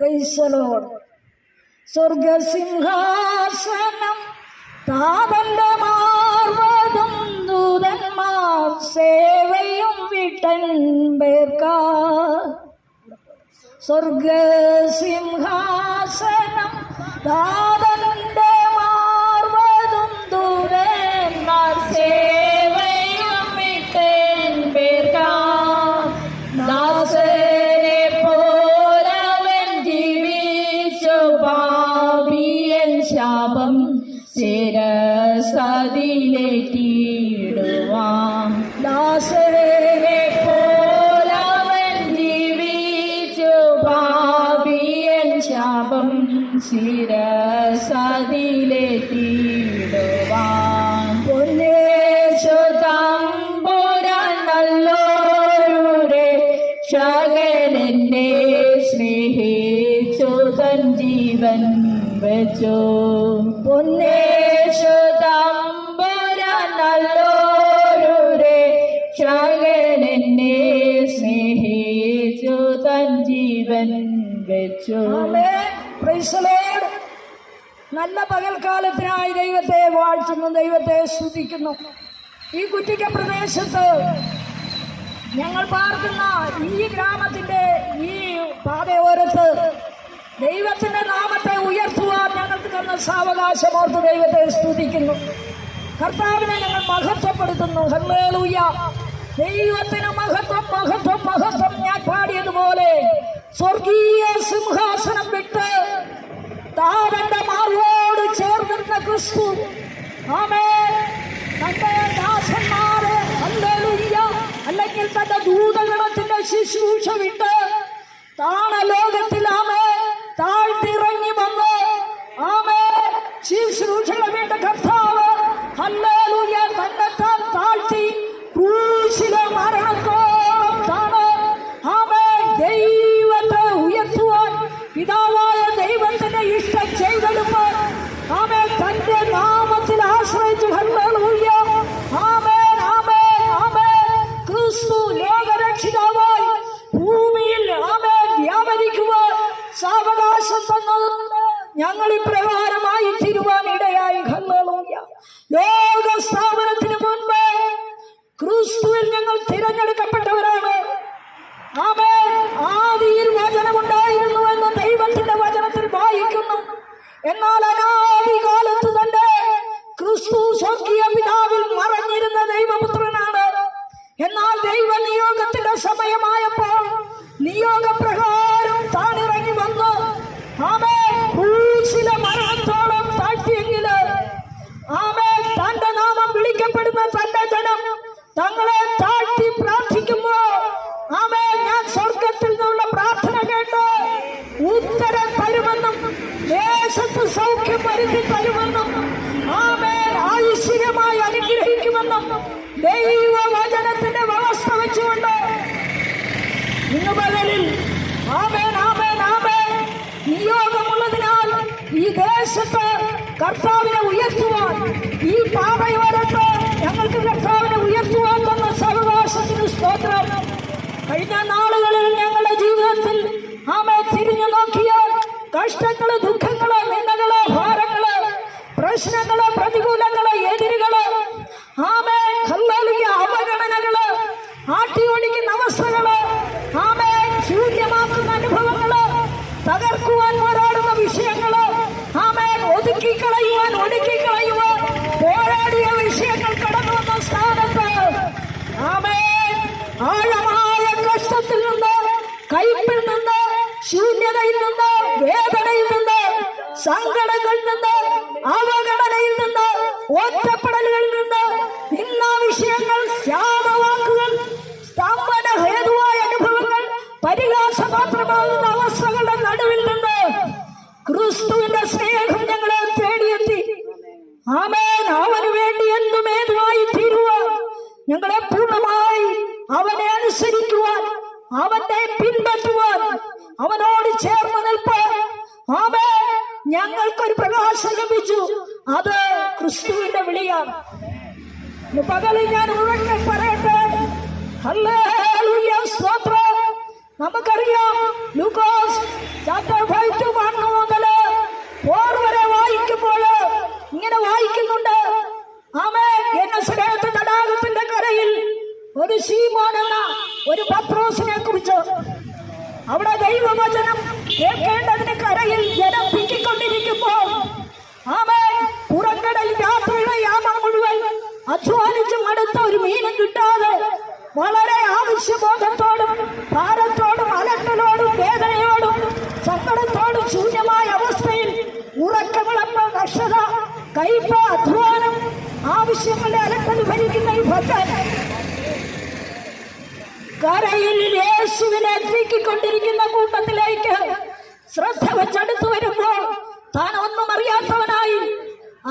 ക്രൈസ്തലോട് സ്വർഗസിംഹാസനം താതന്റെ മാർവതും ദൂതന്മാർ സേവയും വിട്ടൻ പേർക്കാ സ്വർഗസിംഹാസനം താതന്റെ മാർവതും ദൂതന്മാർ സേവയും ശാപം ശിരസതിലേറ്റിടുവാം. ദാസനെ പോലവൻ ജീവിച്ചു പാപിയൻ ശാപം ശിരസതിലേറ്റിടുവാം. പൊന്നേശു സ്നേഹിച്ചു തൻ ജീവൻ വെച്ചു. നല്ല പകൽക്കാലത്തിനായി ദൈവത്തെ വാഴ്ത്തുന്നു ദൈവത്തെ സ്തുതിക്കുന്നു. ഈ കുറ്റിക്ക പ്രദേശത്ത് ഞങ്ങൾ പാർക്കുന്ന ഈ ഗ്രാമത്തിന്റെ ഈ പാതയോരത്ത് ദൈവത്തിന്റെ നാമത്തെ ഉയർത്തുവാൻ ഞങ്ങൾക്ക് തന്ന സാവകാശം ഓർത്ത് ദൈവത്തെ സ്തുതിക്കുന്നു. കർത്താവിനെ ഞങ്ങൾ മഹത്വപ്പെടുത്തുന്നു. ദൈവത്തിന് മഹത്വം മഹത്വം സ്വർഗീയ സിംഹാസനം വിട്ട് താരന്റെ മാർവോട് ചേർന്നിരുന്ന ക്രിസ്തു. ആമേ തന്റെ ദാസന്മാരെ ഹല്ലേലൂയ അല്ലെങ്കിൽ തന്റെ ദൂതഗണത്തിന്റെ ശുശ്രൂഷ വിട്ട് താണ ലോകത്തിൽ ഞങ്ങൾ ഇപ്രകാരമായി തീരുവാൻ ഇടയായി ലോക സ്ഥാപനത്തിന് മുൻപേ ക്രിസ്തുവിൽ ഞങ്ങൾ തിരഞ്ഞെടുക്കപ്പെട്ടവരാണ്. ആദിയിൽ വചനമുണ്ടായിരുന്നു എന്ന് ദൈവത്തിന്റെ വചനത്തിൽ വായിക്കുന്നു. എന്നാൽ അനാദി ദൈവവചനത്തിന്റെ വ്യവസ്ഥ വെച്ചുകൊണ്ട് ഇന്ന് പകലിൽ ആമേൻ ആമേൻ ആമേൻ. നിയോഗമുള്ളതിനാൽ ഈ ദേശത്ത് കർത്താവിനെ ഉയർത്തുവാൻ ഈ പാപയോരത്ത് ഞങ്ങൾക്ക് കർത്താവിനെ ഉയർത്തുവാൻ തന്ന സർവകാശത്തിന് സ്തോത്രം. കഴിഞ്ഞ നാളുകളിൽ ഞങ്ങളുടെ ജീവിതത്തിൽ ആമേ തിരിഞ്ഞു നോക്കിയാൽ കഷ്ടങ്ങൾ ദുഃഖങ്ങൾ നിന്ദകൾ ഭാരങ്ങൾ പ്രശ്നങ്ങൾ പ്രതികൂലങ്ങൾ എതിരുകൾ ശൂന്യതയിൽ നിന്ന് വേദനയിൽ നിന്ന് സങ്കടങ്ങളിൽ നിന്ന് അവഗണനയിൽ നിന്ന് ഒറ്റപ്പെടലുകളിൽ പകൽ ഞാൻ മുഴുവൻ പറയട്ടെ. നമുക്കറിയാം ലൂക്കോസ് എന്ന കരയിൽ ഒരു ഒരു പത്രോസിനെ അവിടെ ദൈവവചനം കേൾക്കേണ്ടതിന് കരയിൽ ജനം പിക്കിക്കൊണ്ടിരിക്കുമ്പോൾ ആമേ അധ്വാനിച്ച് മടുത്ത ഒരു മീനും കിട്ടാതെ വളരെ ആവശ്യബോധത്തോടും ഭാരത്തോടും അലട്ടലോടും വേദനയോടും സങ്കടത്തോടും ശൂന്യമായ അവസ്ഥയിൽ ഉറക്കമിളമ്പ കഷ്ടത കയ്പ അധ്വാനം ആവശ്യങ്ങളുടെ അലട്ടൽ ഭരിക്കുന്ന ഈ ഭക്തൻ കരയിൽ യേശുവിനെ എത്തിക്കൊണ്ടിരിക്കുന്ന കൂട്ടത്തിലേക്ക് ശ്രദ്ധ വെച്ചടുത്തു വരുമ്പോൾ താൻ ഒന്നും അറിയാത്തവനായി.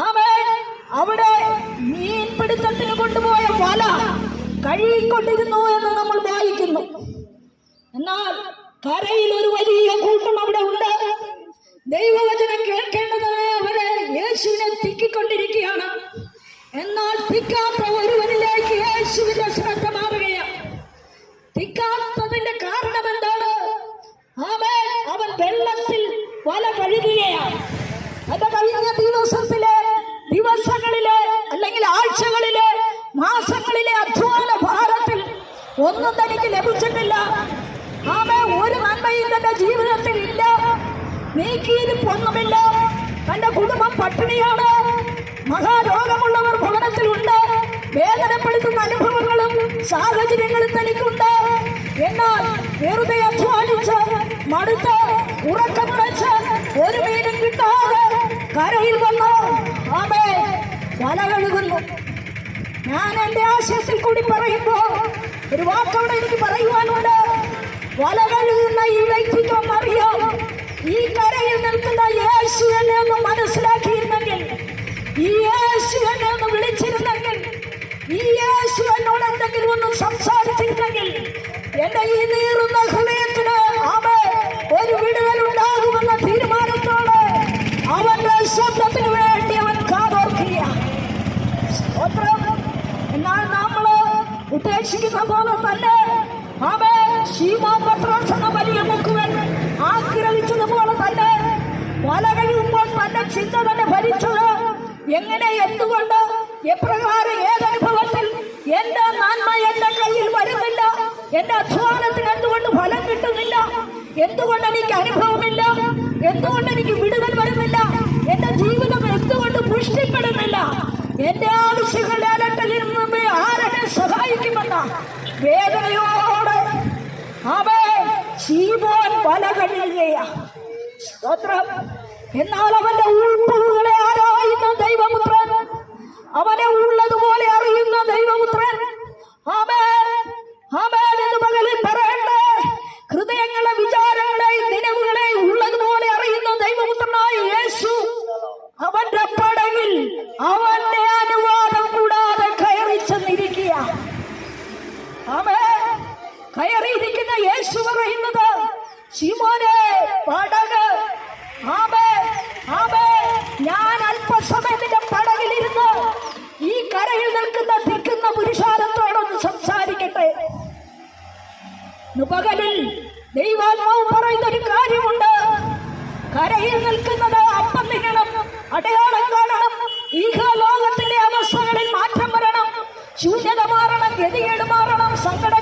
അവൻ അവിടെ മീൻപിടുത്തത്തിന് കൊണ്ടുപോയ വല കഴുകിക്കൊണ്ടിരുന്നു എന്ന് നമ്മൾ വായിക്കുന്നു. എന്നാൽ കരയിൽ ഒരു വലിയ കൂട്ടം അവിടെ ഉണ്ട്. ദൈവവചനം കേൾക്കേണ്ടതായ അവരെ യേശുവിനെ തിക്കിക്കൊണ്ടിരിക്കുകയാണ്. എന്നാൽ തിക്കാത്ത ഒരുവനിലേക്ക് യേശുവിന്റെ ശ്രദ്ധ മാറുകയാണ്. തിക്കാത്തതിന്റെ കാരണം എന്താണ്? അവൻ അവൻ വെള്ളത്തിൽ വല കഴുകുകയാണ്. അത് കഴിഞ്ഞ ദിവസത്തിലെ അധ്വാന ഭാരത്തിൽ ഒന്നും തനിക്ക് ലഭിച്ചിട്ടില്ല. ആമേ ഒരു നന്മയും തന്റെ ജീവിതത്തിൽ ഇല്ല. നീക്കിയിരിപ്പൊന്നുമില്ല. തന്റെ കുടുംബം പട്ടിണിയാണ്. മഹാരോഗമുള്ളവർ ഭവനത്തിലുണ്ട്. വേദനപ്പെടുത്തുന്ന അനുഭവങ്ങളും സാഹചര്യങ്ങളും തനിക്കുണ്ട്. എന്നാൽ വെറുതെ അധ്വാനിച്ച് മടുത്ത് ഉറക്കം വെച്ച് ഒരു മീനും കിട്ടാതെ കരയിൽ വന്നു. ആമേ വല കഴുകുന്നു ഞാൻ എന്റെ ആശയത്തിൽ കൂടി പറയുമ്പോ ഒരു വാക്കവിടെ എനിക്ക് പറയുവാനുണ്ട്. വലകഴുകുന്ന ഈ വ്യക്തിത്വം അറിയോ. ഈ കരയിൽ നിൽക്കുന്ന യേശു എന്നെ ഒന്ന് മനസ്സിലാക്കിയിരുന്നെങ്കിൽ ഈ യേശു എന്നെ ഒന്ന് വിളിച്ചിരുന്നെങ്കിൽ ഈ യേശു എന്നോട് എന്തെങ്കിലും ഒന്ന് സംസാരിച്ചിരുന്നെങ്കിൽ എന്റെ ഈ നീറുന്ന ഹൃദയത്തിന് അവൻ ഒരു വിടുതൽ ഉണ്ടാകുമെന്ന തീരുമാനത്തോടെ അവന്റെ ശബ്ദത്തിന് വേണ്ടി അവൻ കാതോർക്കുകയാണ് സ്തോത്രം. എന്നാൽ നമ്മൾ പോലെ തന്നെ അവൻ ശീമാപത്രോസ് എന്ന വലിയ മുക്കുവൻ ആഗ്രഹിച്ചതുപോലെ തന്നെ പല കഴിയുമ്പോൾ തന്റെ ചിന്ത തന്നെ ഭരിച്ചത് എങ്ങനെ എന്തുകൊണ്ട് എപ്രകാരം ഏതനുഭവത്തിൽ എന്റെ നന്മ എന്റെ കയ്യിൽ വരുന്നില്ല? എന്റെ അധ്വാനത്തിന് എന്തുകൊണ്ട് ഫലം കിട്ടുന്നില്ല? എന്തുകൊണ്ട് എനിക്ക് അനുഭവമില്ല? എന്തുകൊണ്ട് എനിക്ക് വിടുതൽ വരുന്നില്ല? എന്റെ ജീവിതം എന്തുകൊണ്ട് പുഷ്ടിപ്പെടുന്നില്ല? എന്റെ ആവശ്യങ്ങളുടെ അലട്ടലിൽ മുമ്പേ ആരെന്നെ സഹായിക്കുമെന്ന വേദനയോടെ അവൻ ശീമോൻ വല കഴിയുകയാ സ്തോത്രം. എന്നാൽ അവന്റെ ഉൾപ്പുകളെ ആരായുന്ന ദൈവപുത്രൻ അവനെ ഉള്ളതുപോലെ അറിയുന്ന ദൈവപുത്രൻ ആമേൻ ആമേൻ എന്ന് പകലിൽ പറയണ്ടേ. ഹൃദയങ്ങളെ വിചാരങ്ങളെ നിലവുകളെ ഉള്ളതുപോലെ അറിയുന്ന ദൈവപുത്രനായ യേശു അവന്റെ പടവിൽ അവന്റെ കയറിയിരിക്കുന്ന യേശു പറയുന്നത് ശിമോനെ പടക്. ആമേ ആമേ ഞാൻ അല്പസമയം നിന്റെ പടകിലിരുന്ന് ഈ കരയിൽ നിൽക്കുന്ന നിൽക്കുന്ന പുരുഷാരത്തോടൊന്ന് സംസാരിക്കട്ടെ. പകലിൽ ദൈവാത്മാവ് പറയുന്ന ഒരു കാര്യമുണ്ട്. കരയിൽ നിൽക്കുന്നത് അപ്പം തിന്നണം അടയാളം കാണണം ഈഹ ലോകത്തിന്റെ അവസ്ഥകളിൽ മാറ്റം വരണം ശൂന്യത മാറണം ഗതികേട് മാറണം സങ്കടം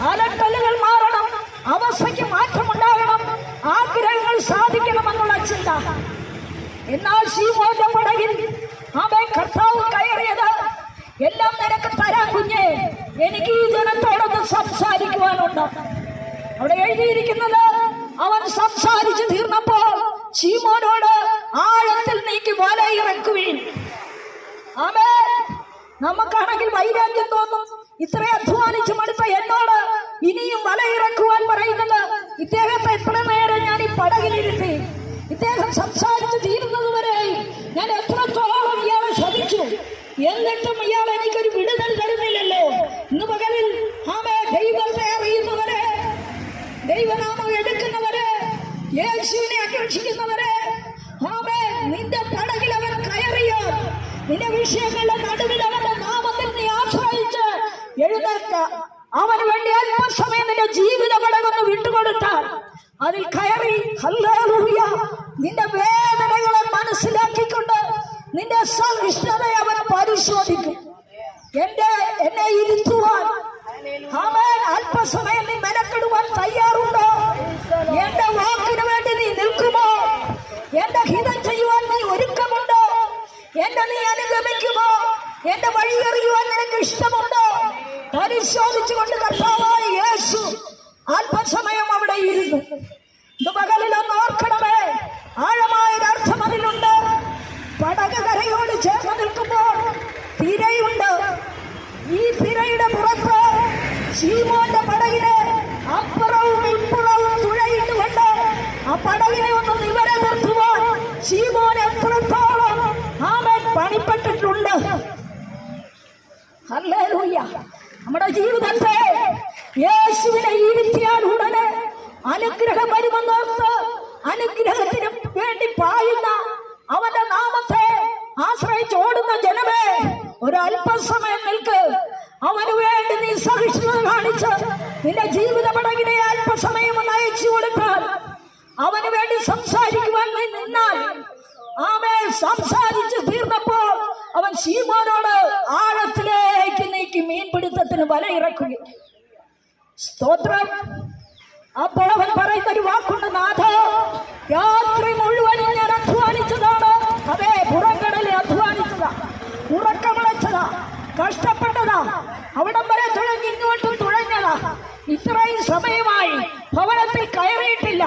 അലട്ടലുകൾ മാറണം. അവസ്ഥയ്ക്ക് മാറ്റമുണ്ടാകണം. ആഗ്രഹങ്ങൾ സാധിക്കണമെന്നുള്ള ചിന്ത. എന്നാൽ ശീമോന്റെ പടകിൽ അവൻ കർത്താവ് കയറിയത് എല്ലാം നിനക്ക് തരാൻ കുഞ്ഞേ. എനിക്ക് ഈ ജനത്തോടൊന്ന് സംസാരിക്കുവാനുണ്ട്. അവിടെ എഴുതിയിരിക്കുന്നത് അവൻ സംസാരിച്ചു തീർന്നപ്പോൾ ശീമോനോട് ആഴത്തിൽ നീക്കി വല ഇറക്കുവീൻ നമുക്കാണെങ്കിൽ വൈരാഗ്യം തോന്നും. ഇത്ര അധ്വാനിച്ചു മടുത്ത എന്നോട് ഇനിയും വല ഇറക്കുവാൻ പറയുന്നത് ഇദ്ദേഹത്തെ എത്ര നേരം ഞാൻ ഈ പടകിലിരുത്തി ഇദ്ദേഹം സംസാരിച്ചു തീരുന്നത് വരെ ഞാൻ എത്രത്തോളം ഇയാളെ ശ്രമിച്ചു എന്നിട്ടും ഇയാൾ എനിക്കൊരു വിടുതൽ തരുന്നില്ലല്ലോ. ഇന്ന് പകലിൽ ആമേ ദൈവത്തെ അറിയുന്നവരെ ദൈവനാമം എടുക്കുന്നവരെ യേശുവിനെ അന്വേഷിക്കുന്നവരെ ആമേ നിന്റെ പടകിൽ അവർ കയറിയോ നിന്റെ വിഷയങ്ങളുടെ നടുവിൽ പിള്ളേർക്ക് അവന് വേണ്ടി അല്പസമയം നിന്റെ ജീവിതമടകൊന്ന് വിട്ടുകൊടുത്താൽ അതിൽ കയറി നിന്റെ വേദനകളെ മനസ്സിലാക്കിക്കൊണ്ട് നിന്റെ സഹിഷ്ണതയെ അവൻ പരിശോധിക്കും. എന്റെ എന്നെ ഇരുത്തുവാൻ അവൻ അല്പസമയം നീ മെനക്കെടുവാൻ തയ്യാറുണ്ടോ? എന്റെ വാക്കിന് വേണ്ടി നീ നിൽക്കുമോ? എന്റെ ഹിതം ചെയ്യുവാൻ നീ ഒരുക്കമുണ്ടോ? എന്നെ നീ അനുഗമിക്കുമോ? എന്റെ വഴിയെറിയുവാൻ നിനക്ക് ഇഷ്ടമുണ്ടോ? പരിശോധിച്ചുകൊണ്ട് കർത്താവായ യേശു അല്പസമയം അവിടെ ഇരുന്നു. പകലിലൊന്ന് ഓർക്കണമേ. ആഴമായൊരർത്ഥം അതിലുണ്ട്. പടക് കരയോട് ചേർന്ന് നിൽക്കുമ്പോൾ തിരയുണ്ട്. ഈ തിരയുടെ പുറത്ത് ശീമോന്റെ വേണ്ടി സംസാരിക്കുവാൻ നിന്നാൽ. ആമേ സംസാരിച്ച് തീർന്നപ്പോൾ അവൻ ശീമോനോട് ആഴത്തിലേക്ക് നീക്കി മീൻപിടുത്തത്തിന് വല ഇറക്കുകയും. സ്തോത്രം. അപ്പോൾ അവൻ പറയുന്ന ഒരു വാക്കുണ്ട് നാഥ രാത്രി മുഴുവനും ഞാൻ അധ്വാനിച്ചതാണ്. അതെ പുറംകടലിൽ അധ്വാനിച്ചതാ. ഉറക്കമിളച്ചതാ കഷ്ടപ്പെട്ടതാ. അവിടം വരെ തുഴഞ്ഞ് ഇങ്ങോട്ടും തുഴഞ്ഞതാ ഇത്രയും സമയമായി ഭവനത്തിൽ കയറിയിട്ടില്ല.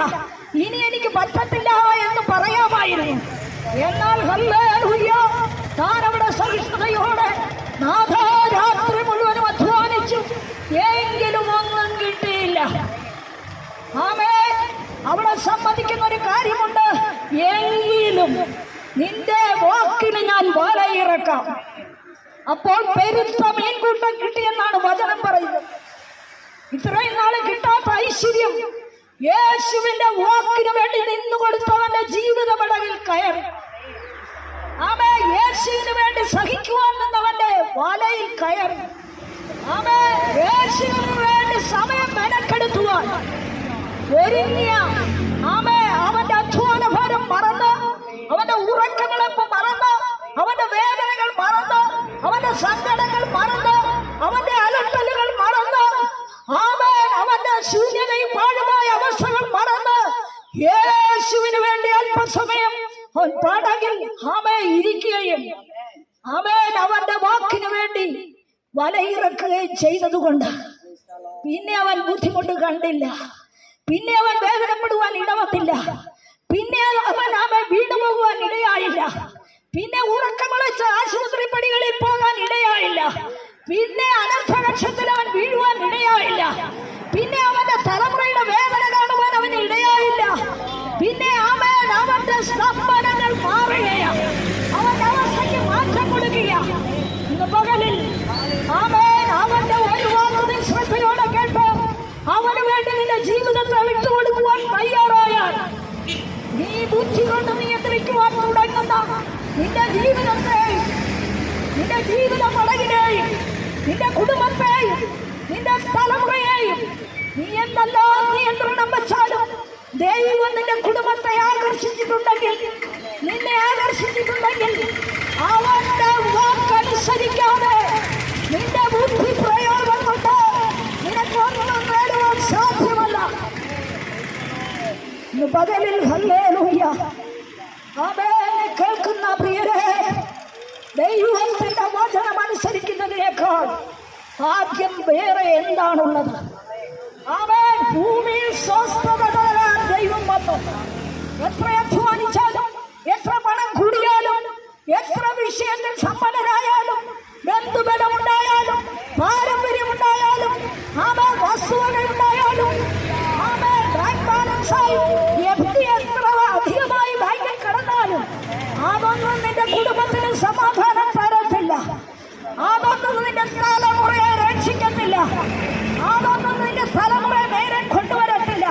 ഇനി എനിക്ക് പറ്റത്തില്ല എന്ന് പറയാമായിരുന്നു. എന്നാൽ താൻ അവിടെ സഹിഷ്ണുതയോടെ നാഥാരാത്രി മുഴുവനും അധ്വാനിച്ചു. എങ്കിലും ഒന്നും കിട്ടിയില്ല. ആമേ അവിടെ സമ്മതിക്കുന്ന ഒരു കാര്യമുണ്ട്. എങ്കിലും നിന്റെ വാക്കിന് ഞാൻ വലയിറക്കാം. അപ്പോൾ പെരുത്ത മീൻകൂട്ടം കിട്ടിയെന്നാണ് വചനം പറയുന്നത്. ഇത്രയും നാളെ കിട്ടാത്ത ഐശ്വര്യം യേശുവിന്റെ വാക്കിന് വേണ്ടി നിന്നു കൊടുത്തവന്റെ ജീവിത പടകിൽ കയറി. ആമേ യേശുവിന് വേണ്ടി സഹിക്കുവാൻ നിന്നവന്റെ വലയിൽ കയറി. ആമേ യേശുവിന് വേണ്ടി സമയം മെനക്കെടുത്തുവാൻ ഒരുങ്ങിയ ആമേ അവന്റെ അധ്വാന ഭാരം മറന്ന് അവന്റെ ഉറക്കങ്ങളെപ്പ് മറന്ന് അവന്റെ വേദനകൾ മറന്ന് അവന്റെ സങ്കടങ്ങൾ മറന്ന് അവന്റെ അലട്ടലുകൾ മറന്ന് ആമേ അവന്റെ ശൂന്യതയും പാടുമായ അവസ്ഥകൾ മറന്ന് യേശുവിന് വേണ്ടി അല്പസമയം അവൻ പാടകിൽ ആമേ ഇരിക്കുകയും ആമേൻ അവന്റെ വാക്കിന് വേണ്ടി വലയിറക്കുകയും ചെയ്തതുകൊണ്ട് പിന്നെ അവൻ ബുദ്ധിമുട്ട് കണ്ടില്ല. പിന്നെ അവൻ വേദനപ്പെടുവാൻ ഇടവത്തില്ല. പിന്നെ അവൻ അവൻ വീട് പോകുവാൻ ഇടയായില്ല. പിന്നെ ഉറക്കമുളച്ച് ആശുപത്രി പടികളിൽ പോകാൻ ഇടയായില്ല. പിന്നെ അനർത്ഥലക്ഷത്തിൽ അവൻ വീഴുവാൻ ഇടയായില്ല. പിന്നെ അവന്റെ തലമുറയുടെ വേദന കാണുവാൻ അവന് ഇടയായില്ല. പിന്നെ അവൻ അവന്റെ സ്തംഭനങ്ങൾ മാറുകയാണ് അവന്റെ അവസ്ഥയ്ക്ക് മാറ്റം കൊടുക്കുക ഇന്ന് പകലിൽ ആമേൻ അവന്റെ ഒരു വാക്ക് ശ്രദ്ധയോടെ കേട്ട് അവന് വേണ്ടി നിന്റെ ജീവിതത്തെ വിട്ടുകൊടുക്കുവാൻ തയ്യാറായാൽ നീ ബുദ്ധി കൊണ്ട് നിയന്ത്രിക്കുവാൻ തുടങ്ങുന്ന നിന്റെ ജീവിതത്തെ നിന്റെ ജീവിതം പടകിനെയും നിന്റെ കുടുംബത്തെയും നിന്റെ തലമുറയെയും നീ എന്തെല്ലാം നിയന്ത്രണം വെച്ചാലും ദൈവം നിന്റെ കുടുംബത്തെ ആകർഷിച്ചിട്ടുണ്ടെങ്കിൽ നിന്നെ ആകർഷിച്ചിട്ടുണ്ടെങ്കിൽ അവന്റെ വാക്കനുസരിക്കാതെ നിന്റെ ബുദ്ധി പ്രയോഗം കൊണ്ട് നിനക്കൊന്നും നേടുവാൻ സാധ്യമല്ല. പകലിൽ ഹല്ലേലൂയ. അവനെ കേൾക്കുന്ന പ്രിയരെ വചനം അനുസരിക്കുന്നതിനേക്കാൾ ഭാഗ്യം വേറെ എന്താണുള്ളത്? അവൻ ഭൂമിയിൽ സ്വസ്ഥത തരാൻ ദൈവം വന്നു. എത്ര അധ്വാനിച്ചാലും എത്ര പണം കൂടിയാലും എത്ര വിഷയത്തിൽ സമ്പന്നരായാലും ബന്ധുബലമുണ്ടായാലും പാരമ്പര്യമുണ്ടായാലും അവൻ വസ്തുവകളുണ്ടായാലും അവൻ എഫ്ഡി എത്ര അധികമായി ബാങ്കിൽ കിടന്നാലും അതൊന്നും നിന്റെ കുടുംബത്തിന് സമാധാനം തരത്തില്ല അതൊന്നും നിന്റെ തലമുറയെ രക്ഷിക്കത്തില്ല അതൊന്നും നിന്റെ തലമുറയെ നേരെ കൊണ്ടുവരത്തില്ല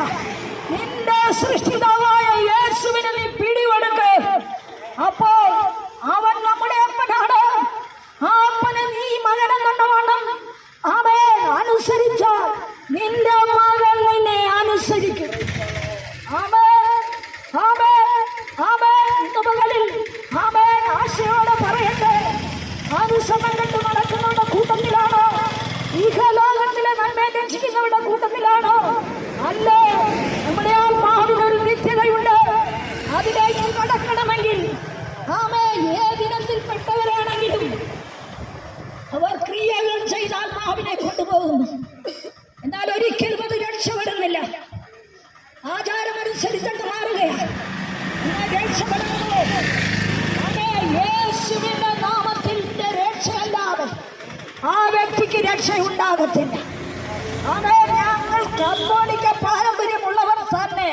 നിന്റെ സൃഷ്ടിതാവായ യേശുവിനെ നീ പിടിവെടുക്ക് അപ്പോൾ അവൻ നമ്മുടെ അപ്പനാണ് ആ അപ്പനെ നീ മകനെന്നവണ്ണം അവൻ അനുസരിച്ചാൽ നിന്റെ മകൻ നിന്നെ അനുസരിക്കും ആമേൻ ആമേൻ ആമേൻ ഇന്ന് പകലിൽ ആമേൻ ആശയോടെ പറയട്ടെ അനുസമം കണ്ട് നടക്കുന്നവരുടെ കൂട്ടത്തിലാണോ ഇഹലോകത്തിലെ നന്മ രക്ഷിക്കുന്നവരുടെ കൂട്ടത്തിലാണോ അല്ലേ നമ്മുടെ ആത്മാവിന് ഒരു നിത്യതയുണ്ട് അതിലേക്ക് കടക്കണമെങ്കിൽ ആമേ രക്ഷപ്പെടുന്നു അതേ യേശുവിന്റെ നാമത്തിന്റെ രക്ഷയല്ലാതെ ആ വ്യക്തിക്ക് രക്ഷയുണ്ടാകത്തില്ല അതേ ഞങ്ങൾ കത്തോലിക്ക പാരമ്പര്യമുള്ളവർ തന്നെ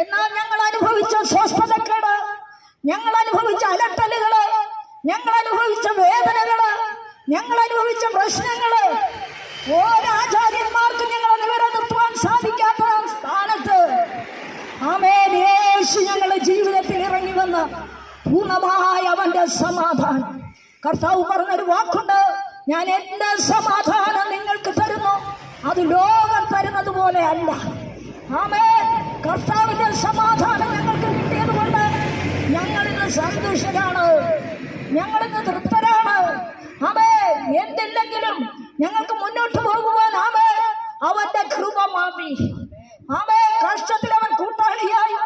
എന്നാൽ ഞങ്ങൾ അനുഭവിച്ച സ്വസ്ഥതക്കേട് ഞങ്ങൾ അനുഭവിച്ച അലട്ടലുകൾ ഞങ്ങൾ അനുഭവിച്ച വേദനകൾ ഞങ്ങൾ അനുഭവിച്ച പ്രശ്നങ്ങൾ ഓരാചാര്യന്മാർക്കും ഞങ്ങളെ നിലനിർത്തുവാൻ സാധിക്കാത്ത സ്ഥാനത്ത്. ആമേൻ. യേശു ഞങ്ങളുടെ ജീവിതത്തിൽ ഇറങ്ങി വന്ന് പൂർണമായ അവന്റെ സമാധാനം. കർത്താവ് പറഞ്ഞൊരു വാക്കുണ്ട് ഞാൻ എന്റെ സമാധാനം നിങ്ങൾക്ക് തരുന്നു. അത് ലോകം തരുന്നത് പോലെ അല്ല. ആമേ കർത്താവിന്റെ സമാധാനം ഞങ്ങൾക്ക് കിട്ടിയതുകൊണ്ട് ഞങ്ങൾ ഇന്ന് സന്തുഷ്ടരാണ്. ഞങ്ങൾ ഇന്ന് തൃപ്തരാണ്. ആമേ എന്തില്ലെങ്കിലും ഞങ്ങൾക്ക് മുന്നോട്ട് പോകുവാൻ ആമേ അവന്റെ കൃപ മാമി ആമേ കഷ്ടത്തിൽ അവൻ കൂട്ടാളിയായി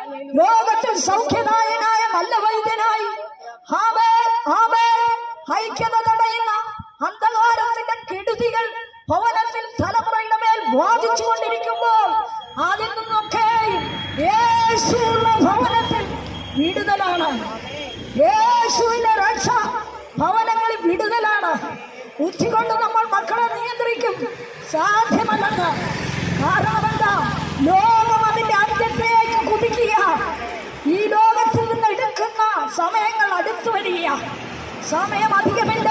ലോകത്തിൽ സൗഖ്യനായനായ നല്ല വൈദ്യനായി. ആമേ ആമേ ഐക്യത തടയുന്ന അന്ധകാരത്തിന്റെ കെടുതികൾ ഭവനത്തിൽ തലമുറയുടെ മേൽ ബാധിച്ചു അതിൽ നിന്നൊക്കെ യേശുള്ള ഭവനത്തിൽ വിടുതലാണ്. യേശുവിന്റെ രക്ഷ ഭവനങ്ങളിൽ വിടുതലാണ്. ബുദ്ധി കൊണ്ട് നമ്മൾ മക്കളെ നിയന്ത്രിക്കും. സാധ്യമല്ലെന്ന്. കാരണം എന്താ? ലോകം അതിന്റെ അന്ത്യത്തേക്ക് കുതിക്കുക. ഈ ലോകത്തിൽ നിന്ന് എടുക്കുന്ന സമയങ്ങൾ അടുത്തു വരിക സമയം അധികമില്ല.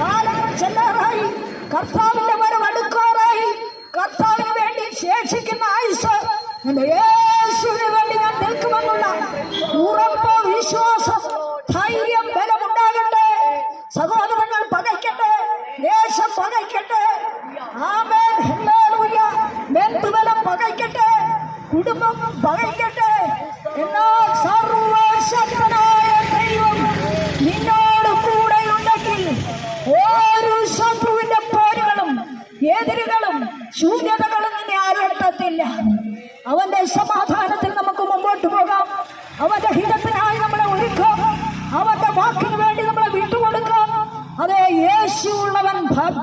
കാലങ്ങൾ ചെല്ലാറായി. കർത്താവിന്റെ വരവ് അടുക്കാറായി. കർത്താവിന് വേണ്ടി ശേഷിക്കുന്ന ആയുസ്. എന്റെ യേശുവിന് വേണ്ടി ഞാൻ നിൽക്കുമെന്നുള്ള ഉറപ്പ് വിശ്വാസം ധൈര്യം ബലമുണ്ടാകട്ടെ. സഹോദരങ്ങൾ പകയ്ക്കട്ടെ. ദേശം പകയ്ക്കട്ടെ. ആമേൻ. ബന്ധുബലം പകയ്ക്കട്ടെ. കുടുംബം പകയ്ക്കട്ടെ.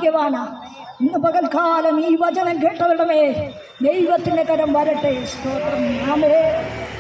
ഭാഗ്യവാനാ. ഇന്ന് പകൽക്കാലം ഈ വചനം കേട്ടവരുടെ ദൈവത്തിന്റെ കരം വരട്ടെ. സ്തോത്രം. ആമേ